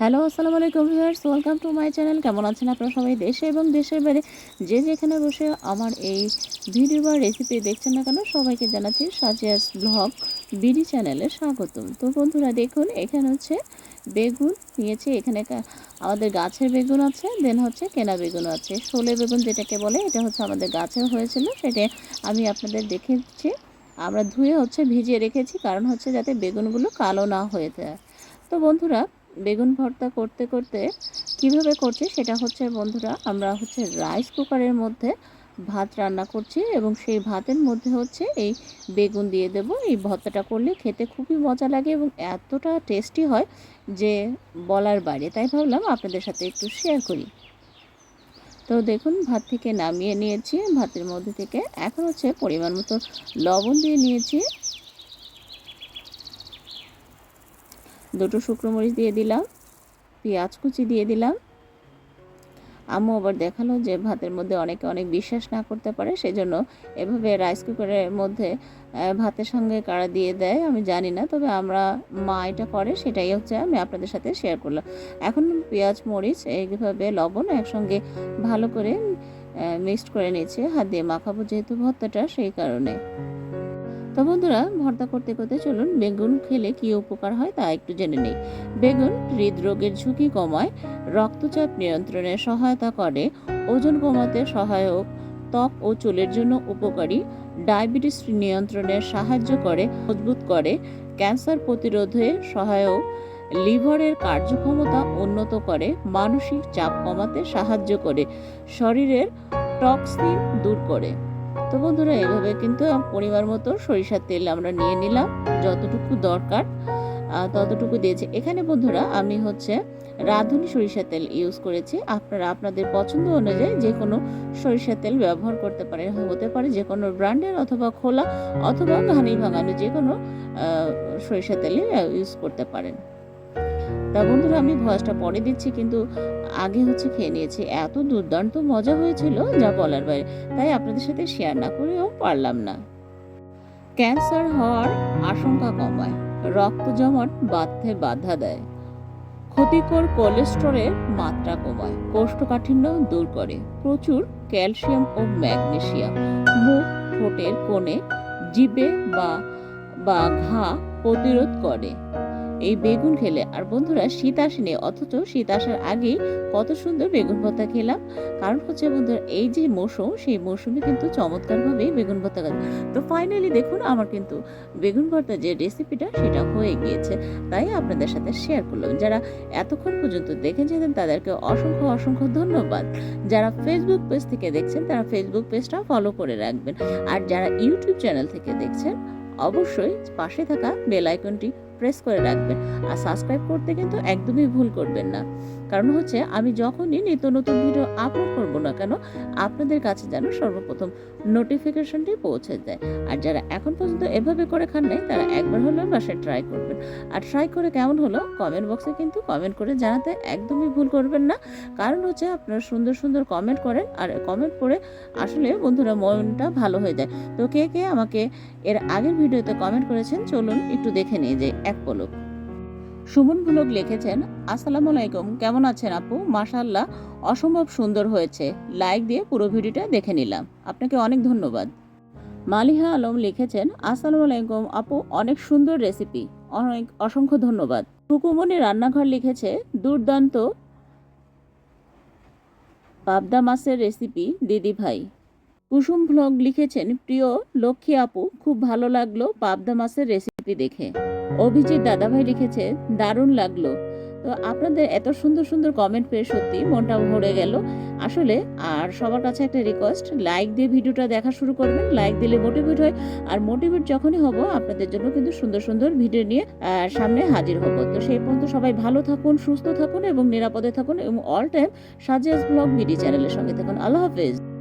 Hello, আসসালামু আলাইকুম viewers welcome to my channel কেমন আছেন আপনারা সবাই? দেশে এবং দেশের বাইরে যে যেখানে বসে আমার এই ভিডিও বা রেসিপি দেখছেন না কেন, সবাইকে জানাচ্ছি সাজিয়াস ব্লগ বিডি চ্যানেলে স্বাগতম। তো বন্ধুরা, দেখুন, এখানে হচ্ছে বেগুন নিয়েছি। এখানে আমাদের গাছের বেগুন আছে দেন হচ্ছে কেনা বেগুন আছে। শোলে বেগুন যেটাকে বলে, এটা হচ্ছে আমাদের গাছের হয়েছিল, সেটা আমি আপনাদের দেখেছি। আমরা ধুয়ে হচ্ছে ভিজিয়ে রেখেছি, কারণ হচ্ছে যাতে বেগুনগুলো কালো না হয়ে যায়। তো বন্ধুরা বেগুন ভর্তা করতে করতে কীভাবে করছি সেটা হচ্ছে বন্ধুরা, আমরা হচ্ছে রাইস কুকারের মধ্যে ভাত রান্না করছি এবং সেই ভাতের মধ্যে হচ্ছে এই বেগুন দিয়ে দেব। এই ভর্তাটা করলে খেতে খুবই মজা লাগে এবং এতটা টেস্টি হয় যে বলার বাইরে। তাই ভাবলাম আপনাদের সাথে একটু শেয়ার করি। তো দেখুন, ভাত থেকে নামিয়ে নিয়েছি, ভাতের মধ্যে থেকে এখন হচ্ছে পরিমাণ মতো লবণ দিয়ে নিয়েছি। দুটো শুকনো মরিচ দিয়ে দিলাম, পেঁয়াজ কুচি দিয়ে দিলাম। আম্মু আবার দেখাল যে ভাতের মধ্যে অনেকে অনেক বিশ্বাস না করতে পারে, সেজন্য এভাবে রাইস কুকারের মধ্যে ভাতের সঙ্গে কাড়া দিয়ে দেয় আমি জানি না, তবে আমরা মা এটা করে, সেটাই হচ্ছে আমি আপনাদের সাথে শেয়ার করলাম। এখন পেঁয়াজ, মরিচ, এইভাবে লবণ একসঙ্গে ভালো করে মিক্সড করে নিয়েছি। হাত দিয়ে মাখাবো যেহেতু ভর্তাটা, সেই কারণে। তো বন্ধুরা, ভর্তা করতে করতে চলুন, বেগুন খেলে কি উপকার হয় তা একটু জেনে নেই। বেগুন হৃদরোগের ঝুঁকি কমায়, রক্তচাপ নিয়ন্ত্রণে সহায়তা করে, ওজন কমাতে সহায়ক, ত্বক ও চুলের জন্য উপকারী, ডায়াবেটিস নিয়ন্ত্রণে সাহায্য করে, মজবুত করে, ক্যান্সার প্রতিরোধে সহায়ক, লিভারের কার্যক্ষমতা উন্নত করে, মানসিক চাপ কমাতে সাহায্য করে, শরীরের টক্সিন দূর করে। তো বন্ধুরা, এভাবে কিন্তু পরিমাণ মতো সরিষার তেল আমরা নিয়ে নিলাম, যতটুকু দরকার ততটুকু দিয়েছি। এখানে বন্ধুরা, আমি হচ্ছে রাঁধুনি সরিষার তেল ইউজ করেছি। আপনারা আপনাদের পছন্দ অনুযায়ী যে কোনো সরিষার তেল ব্যবহার করতে পারেন, হতে পারে যে কোনো ব্র্যান্ডের অথবা খোলা অথবা ঘানি ভাঙানো যে কোনো সরিষার তেলই ইউজ করতে পারেন। তা বন্ধুরা, আমি ভয়েসটা পরে দিচ্ছি, কিন্তু আগে হচ্ছে খেয়ে নিয়েছি। এত দুর্দান্ত মজা হয়েছিল, যা বলার বাইরে। তাই আপনাদের সাথে শেয়ার না করেও পারলাম না। ক্যান্সার হওয়ার আশঙ্কা কমায়। রক্ত জমাট বাঁধতে বাধা দেয়। ক্ষতিকর কোলেস্টেরলের মাত্রা কমায়। কোষ্ঠকাঠিন্য দূর করে। প্রচুর ক্যালসিয়াম ও ম্যাগনেসিয়াম মুখ, ঠোঁটের কোণে জিবে বা বা ঘা প্রতিরোধ করে। এই বেগুন খেলে। আর বন্ধুরা, শীত আসেনি, অথচ শীত আসার আগেই কত সুন্দর বেগুন ভর্তা খেলাম। কারণ হচ্ছে বন্ধুরা, এই যে মৌসুম, সেই মৌসুমে কিন্তু চমৎকারভাবে বেগুন ভর্তা খাবে তো ফাইনালি দেখুন, আমার কিন্তু বেগুন ভর্তা যে রেসিপিটা সেটা হয়ে গিয়েছে। তাই আপনাদের সাথে শেয়ার করলাম। যারা এতক্ষণ পর্যন্ত দেখে যেতেন তাদেরকে অসংখ্য অসংখ্য ধন্যবাদ। যারা ফেসবুক পেজ থেকে দেখছেন, তারা ফেসবুক পেজটা ফলো করে রাখবেন। আর যারা ইউটিউব চ্যানেল থেকে দেখছেন, অবশ্যই পাশে থাকা বেল আইকনটি প্রেস করে রাখবেন। আর সাবস্ক্রাইব করতে কিন্তু একদমই ভুল করবেন না। কারণ হচ্ছে, আমি যখনই নিত্য নতুন ভিডিও আপলোড করব না কেন, আপনাদের কাছে যেন সর্বপ্রথম নোটিফিকেশনটি পৌঁছে যায়। আর যারা এখন পর্যন্ত এভাবে করে খান নাই, তারা একবার হলেও বাসায় ট্রাই করবেন। আর ট্রাই করে কেমন হলো কমেন্ট বক্সে কিন্তু কমেন্ট করে জানাতে একদমই ভুল করবেন না। কারণ হচ্ছে, আপনারা সুন্দর সুন্দর কমেন্ট করেন, আর কমেন্ট করে আসলে বন্ধুরা মনটা ভালো হয়ে যায়। তো কে কে আমাকে এর আগের ভিডিওতে কমেন্ট করেছেন, চলুন একটু দেখে নিয়ে যাই। এক পলক। সুমন ভুলক লিখেছেন, আসসালামু আলাইকুম, কেমন আছেন আপু? মাশাল্লাহ অসম্ভব সুন্দর হয়েছে। লাইক দিয়ে পুরো ভিডিওটা দেখে নিলাম। আপনাকে অনেক ধন্যবাদ। মালিহা আলম লিখেছেন, আসসালামু আলাইকুম আপু, অনেক সুন্দর রেসিপি অনেক, অসংখ্য ধন্যবাদ। টুকুমনি রান্নাঘর লিখেছে, দুর্দান্ত পাবদা মাছের রেসিপি দিদি ভাই। কুসুম ভ্লগ লিখেছেন, প্রিয় লক্ষ্মী আপু, খুব ভালো লাগল পাবদা মাছের রেসিপি দেখে। অভিজিৎ দাদাভাই লিখেছে, দারুণ লাগল। তো আপনাদের এত সুন্দর সুন্দর কমেন্ট পেয়ে সত্যি মনটা ভরে গেল। আসলে আর সবার কাছে একটা রিকোয়েস্ট লাইক দিয়ে ভিডিওটা দেখা শুরু করবেন লাইক দিলে মোটিভেট হয়। আর মোটিভেট যখনই হব, আপনাদের জন্য কিন্তু সুন্দর সুন্দর ভিডিও নিয়ে সামনে হাজির হব। তো সেই পর্যন্ত সবাই ভালো থাকুন, সুস্থ থাকুন এবং নিরাপদে থাকুন এবং all time Sajia's vlog BD চ্যানেলের সঙ্গে থাকুন। আল্লাহ হাফেজ।